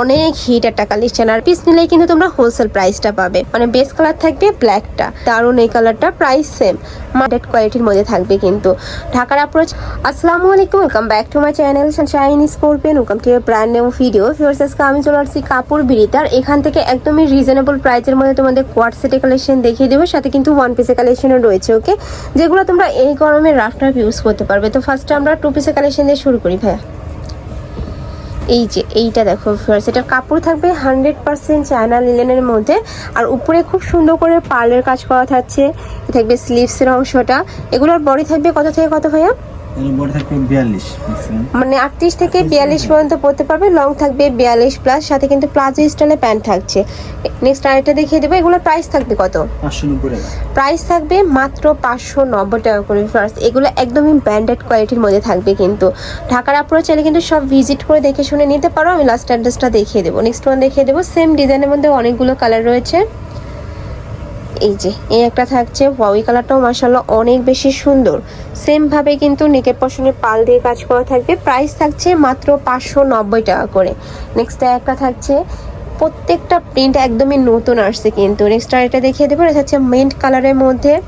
অনেক হিট একটা কালেকশন আর পিস নিলেই কিন্তু তোমরা হোলসেল প্রাইসটা পাবে। মানে বেস কালার থাকবে ব্ল্যাকটা দারুণ এই কালারটা প্রাইস সেম মার্কেট কোয়ালিটির মধ্যে থাকবে কিন্তু। ঢাকার অ্যাপ্রোচ আসসালামু আলাইকুম welcome back to my channel sunshine scorpion welcome to brand new video ফিওর্স আজকে আমি চলে আসছি কাপড় বিড়িতে আর এখান থেকে একদমই রিজনেবল প্রাইসের মধ্যে তোমাদের কোয়ার সেটে কালেকশন দেখিয়ে দেবো। সাথে কিন্তু ওয়ান পিসের কালেকশনও রয়েছে ওকে যেগুলো তোমরা এই গরমে রাফটার ইউজ করতে পারবে। তো ফার্স্টে আমরা টু পিসের কালেকশন দিয়ে শুরু করি, ভাইয়া। এই যে, এইটা দেখো ফিয়ার্স এটার কাপড় থাকবে হান্ড্রেড পার্সেন্ট চায়না লিলেনের মধ্যে। আর উপরে খুব সুন্দর করে পার্লের কাজ করা থাকছে। থাকবে স্লিভসের অংশটা। এগুলোর বডি থাকবে কত থেকে কত ভাইয়া? মানে আটত্রিশ থেকে বিয়াল্লিশ পর্যন্ত পড়তে পারবে লং থাকবে বিয়াল্লিশ প্লাস সাথে কিন্তু প্লাজো স্টাইলে প্যান্ট থাকছে। নেক্সট আরেকটা দেখিয়ে দেবো এগুলোর প্রাইস থাকবে কত? প্রাইস থাকবে মাত্র পাঁচশো নব্বই টাকা করে ফার্স্ট এগুলো একদমই ব্র্যান্ডেড কোয়ালিটির মধ্যে থাকবে কিন্তু। ঢাকার আপনারা চাইলে কিন্তু সব ভিজিট করে দেখে শুনে নিতে পারো। আমি লাস্ট অ্যাড্রেসটা দেখিয়ে দেবো। নেক্সট ওয়ান দেখিয়ে দেবো সেম ডিজাইনের মধ্যে অনেকগুলো কালার রয়েছে। এই যে, এই একটা থাকছে। ওয়াই কালারটাও মাসাল্লাহ অনেক বেশি সুন্দর। সেম ভাবে কিন্তু নেকের পশনে পাল দিয়ে কাজ করা থাকবে। প্রাইস থাকছে মাত্র পাঁচশো নব্বই টাকা করে। নেক্সট একটা থাকছে। প্রত্যেকটা প্রিন্ট একদমই নতুন আসছে কিন্তু। নেক্সট আরেকটা দেখিয়ে দেবো। এটা হচ্ছে মেন্ট কালারের মধ্যে।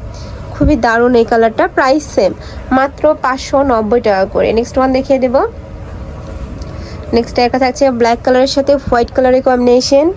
খুবই দারুণ এই কালারটা প্রাইস সেম মাত্র পাঁচশো নব্বই টাকা করে। নেক্সট ওয়ান দেখিয়ে দেবো। নেক্সট একটা থাকছে ব্ল্যাক কালারের সাথে হোয়াইট কালারের কম্বিনেশন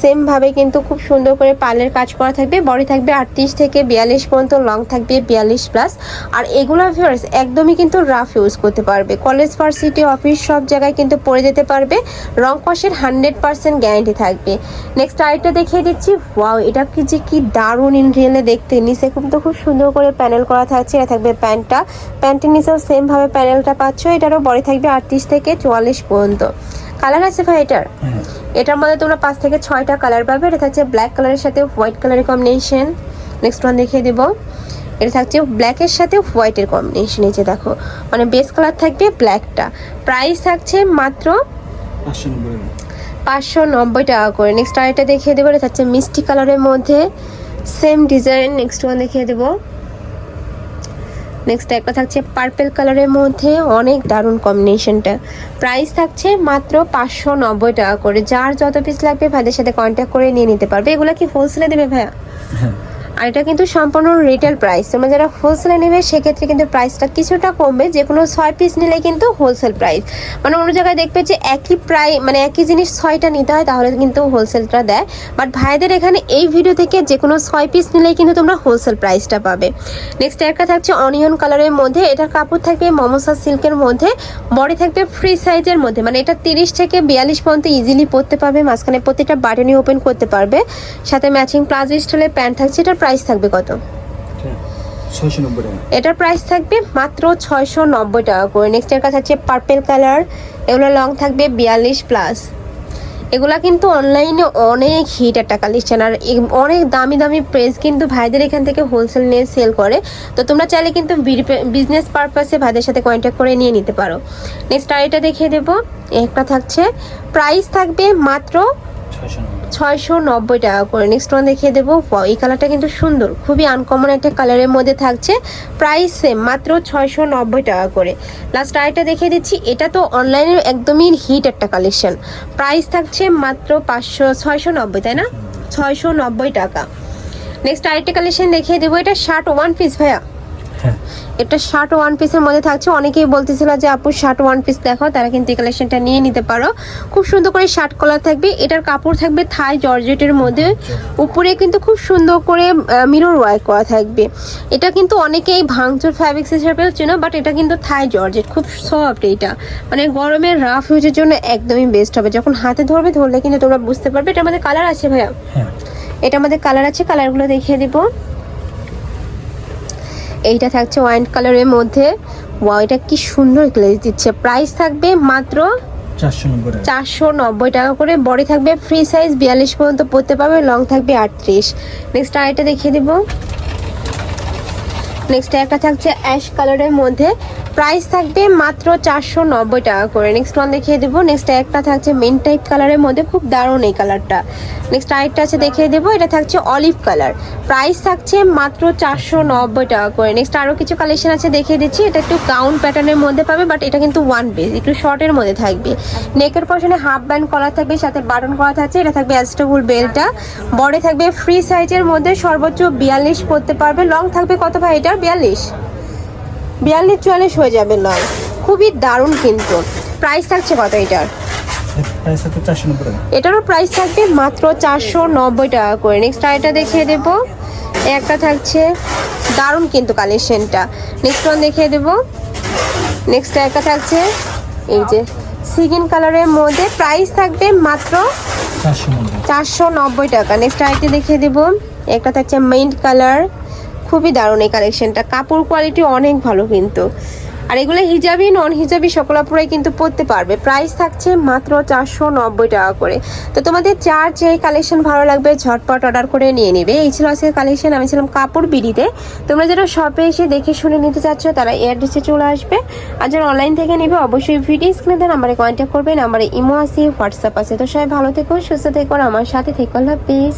সেম ভাবে কিন্তু খুব সুন্দর করে পার্লের কাজ করা থাকবে, বডি থাকবে আটত্রিশ থেকে বিয়াল্লিশ পর্যন্ত, লং থাকবে বিয়াল্লিশ প্লাস আর এগুলো ভিউয়ার্স একদমই কিন্তু রাফ ইউজ করতে পারবে। কলেজ ভার্সিটি অফিস সব জায়গায় কিন্তু পরে যেতে পারবে। রং কষের হান্ড্রেড পার্সেন্ট গ্যারান্টি থাকবে। নেক্সট আরেকটা দেখিয়ে দিচ্ছি। ওয়াও এটা কি যে কি দারুণ ইন রিয়েলে দেখতে। নিচে কিন্তু খুব সুন্দর করে প্যানেল করা থাকছে। এটা থাকবে প্যান্টটা। প্যান্টের নিচেও সেম ভাবে প্যানেলটা পাচ্ছ। এটারও বডি থাকবে আটত্রিশ থেকে চুয়াল্লিশ পর্যন্ত। কালার আছে ভাই এটার? হ্যাঁ। এটার মধ্যে তোমরা পাঁচ থেকে ছয়টা কালার পাবে। এটা থাকছে ব্ল্যাক কালারের সাথে হোয়াইট কালারের কম্বিনেশন নেক্সট ওয়ান দেখিয়ে দেবো। এটা থাকছে ব্ল্যাকের সাথে হোয়াইটের কম্বিনেশন এই যে দেখো মানে বেস কালার থাকবে ব্ল্যাকটা প্রাইস থাকছে মাত্র পাঁচশো নব্বই টাকা। পাঁচশো নব্বই টাকা করে। নেক্সট আরেকটা দেখিয়ে দেবো। এটা থাকছে মিষ্টি কালারের মধ্যে। সেম ডিজাইন নেক্সট ওয়ান দেখিয়ে দেবো। নেক্সট একটা থাকছে পার্পেল কালারের মধ্যে অনেক দারুণ কম্বিনেশনটা প্রাইস থাকছে মাত্র পাঁচশো নব্বই টাকা করে। যার যত পিস লাগবে ভাইদের সাথে কন্ট্যাক্ট করে নিয়ে নিতে পারবে। এগুলো কি হোলসেলে দেবে ভাইয়া? হ্যাঁ। আর এটা কিন্তু সম্পূর্ণ রিটেল প্রাইস তোমরা যারা হোলসেলে নেবে, সেক্ষেত্রে কিন্তু প্রাইসটা কিছুটা কমবে। যে কোনো ছয় পিস নিলে কিন্তু হোলসেল প্রাইস মানে অন্য জায়গায় দেখবে যে একই প্রাই মানে একই জিনিস ছয়টা নিতে হয়, তাহলে কিন্তু হোলসেলটা দেয়। বাট ভাইদের এখানে এই ভিডিও থেকে যে কোনো ছয় পিস নিলেই কিন্তু তোমরা হোলসেল প্রাইসটা পাবে। নেক্সট একটা থাকছে অনিয়ন কালারের মধ্যে। এটার কাপড় থাকবে মমসা সিল্কের মধ্যে। বডি থাকবে ফ্রি সাইজের মধ্যে। মানে এটা তিরিশ থেকে বিয়াল্লিশ পর্যন্ত ইজিলি পরতে পারবে। মাঝখানে প্রতিটা বাটনই ওপেন করতে পারবে। সাথে ম্যাচিং প্লাজো স্টাইলের প্যান্ট থাকছে। এটার থাকবে কত? এটার প্রাইস থাকবে মাত্র ছয়শো নব্বই টাকা করে। নেক্সট এর কাছে আছে পার্পেল কালার এগুলো লং থাকবে বিয়াল্লিশ প্লাস এগুলা কিন্তু অনলাইনে অনেক হিট একটা কালেকশন আর অনেক দামি দামি প্রেস কিন্তু ভাইদের এখান থেকে হোলসেল নিয়ে সেল করে। তো তোমরা চাইলে কিন্তু বিজনেস পারপাসে ভাইদের সাথে কন্ট্যাক্ট করে নিয়ে নিতে পারো। নেক্সট আর এটা দেখিয়ে দেবো। একটা থাকছে প্রাইস থাকবে মাত্র ছয়শো নব্বই। ছয়শো নব্বই টাকা করে। নেক্সট ওয়ান দেখিয়ে দেবো। এই কালারটা কিন্তু সুন্দর। খুবই আনকমন একটা কালারের মধ্যে থাকছে। প্রাইস সেম মাত্র ছয়শো নব্বই টাকা করে। লাস্ট আরেকটা দেখিয়ে দিচ্ছি। এটা তো অনলাইনে একদমই হিট একটা কালেকশন প্রাইস থাকছে মাত্র পাঁচশো ছয়শো নব্বই তাই না? ছয়শো নব্বই টাকা। নেক্সট আরেকটা কালেকশন দেখিয়ে দেবো। এটা শার্ট ওয়ান পিস ভাইয়া। এটা শার্ট ওয়ান পিসের মধ্যে থাকছে। অনেকেই বলতেছিল যে আপু শার্ট ওয়ান পিস দেখো তারা কিন্তু এই কালেকশনটা নিয়ে নিতে পারো। খুব সুন্দর করে শার্ট কলার থাকবে। এটার কাপড় থাকবে থাই জর্জেটের মধ্যে। উপরে কিন্তু খুব সুন্দর করে মিরর ওয়ার্ক করা থাকবে। এটা কিন্তু অনেকেই ভাঙচুর ফ্যাব্রিক্স হিসেবে চেনো বাট এটা কিন্তু থাই জর্জেট খুব সফট এটা। মানে গরমের রাফ ইউজের জন্য একদমই বেস্ট হবে। যখন হাতে ধরবে ধরলে কিন্তু তোমরা বুঝতে পারবে। এটা আমাদের কালার আছে ভাইয়া? হ্যাঁ। এটা আমাদের কালার আছে। কালারগুলো দেখিয়ে দিব। এইটা থাকছে ওয়াইন কালারের মধ্যে। ওয়াইটা এটা কি সুন্দর গ্লেজ দিচ্ছে। প্রাইস থাকবে মাত্র চারশো নব্বই টাকা। চারশো নব্বই টাকা করে। বডি থাকবে ফ্রি সাইজ বিয়াল্লিশ পর্যন্ত পড়তে পারবে লং থাকবে আটত্রিশ। নেক্সট আরেকটা দেখিয়ে দেবো। নেক্সট একটা থাকছে অ্যাশ কালারের মধ্যে। প্রাইস থাকবে মাত্র চারশো নব্বই টাকা করে। নেক্সট ওয়ান দেখিয়ে দেবো। নেক্সট একটা থাকছে মেন টাইপ কালারের মধ্যে খুব দারুণ এই কালারটা নেক্সট আরেকটা আছে দেখিয়ে দেবো। এটা থাকছে অলিভ কালার প্রাইস থাকছে মাত্র চারশো নব্বই টাকা করে। নেক্সট আরও কিছু কালেকশন আছে দেখিয়ে দিচ্ছি। এটা একটু গাউন প্যাটার্নের মধ্যে পাবে বাট এটা কিন্তু ওয়ান পিস একটু শর্টের মধ্যে থাকবে। নেকের পশনে হাফ ব্যান্ড কলার থাকবে, সাথে বাটন করা থাকছে। এটা থাকবে অ্যাস্টেবল বেলটা বড়ে থাকবে ফ্রি সাইজের মধ্যে সর্বোচ্চ বিয়াল্লিশ পড়তে পারবে। লং থাকবে কত ভাই এটার? বিয়াল্লিশ। বিয়াল্লিশ চুয়াল্লিশ হয়ে যাবে লং খুবই দারুণ কিন্তু। প্রাইস থাকছে কত এটার? এটারও প্রাইস থাকবে মাত্র চারশো নব্বই টাকা করে। নেক্সট আরেকটা দেখিয়ে দেবো। একটা থাকছে দারুণ কিন্তু কালেকশনটা নেক্সট ওয়ান দেখিয়ে দেবো। নেক্সট একটা থাকছে এই যে সিগিন কালারের মধ্যে প্রাইস থাকবে মাত্র চারশো নব্বই। টাকা। নেক্সট আরেকটা দেখিয়ে দেবো। একটা থাকছে মেইন কালার খুবই দারুণ এই কালেকশনটা কাপড় কোয়ালিটি অনেক ভালো কিন্তু। আর এগুলো হিজাবি নন হিজাবি সকলাপুরাই কিন্তু পরতে পারবে। প্রাইস থাকছে মাত্র চারশো নব্বই টাকা করে। তো তোমাদের চার যে কালেকশন ভালো লাগবে, ঝটপট অর্ডার করে নিয়ে নেবে। এই ছিল আজকের কালেকশন আমি ছিলাম কাপড় বিড়িতে। তোমরা যারা শপে এসে দেখে শুনে নিতে চাচ্ছ, তারা এয়ারড্রেসে চলে আসবে। আর যারা অনলাইন থেকে নেবে, অবশ্যই ভিডিও স্ক্রিনে নাম্বারে কন্ট্যাক্ট করবে। নাম্বারে ইমো আছে হোয়াটসঅ্যাপ আছে। তো সবাই ভালো থেকো, সুস্থ থেকো আমার সাথে থেকো। আল্লাহ হাফিজ।